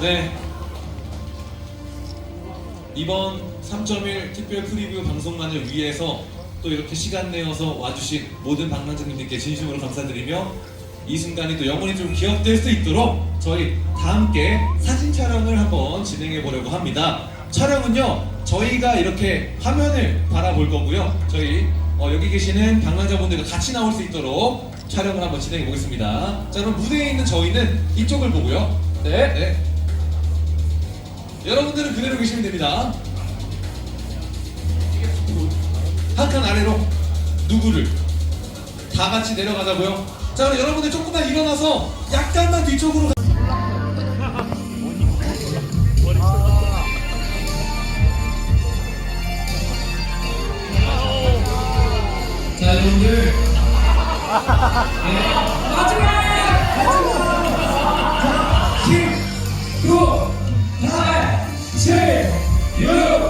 네. 이번 3.1 특별 프리뷰 방송만을 위해서 또 이렇게 시간 내어서 와주신 모든 방문자님들께 진심으로 감사드리며 이 순간이 또 영원히 좀 기억될 수 있도록 저희 다 함께 사진 촬영을 한번 진행해 보려고 합니다. 촬영은요, 저희가 이렇게 화면을 바라볼 거고요. 저희 어, 여기 계시는 방문자분들과 같이 나올 수 있도록 촬영을 한번 진행해 보겠습니다. 자 그럼 무대에 있는 저희는 이쪽을 보고요. 네. 네. 여러분들은 그대로 계시면 됩니다. 한 칸 아래로 누구를 다 같이 내려가자고요. 자 그럼 여러분들 조금만 일어나서 약간만 뒤쪽으로. 가- 자 여러분들 네. 마지막! 10, 9, 8, 7, 6,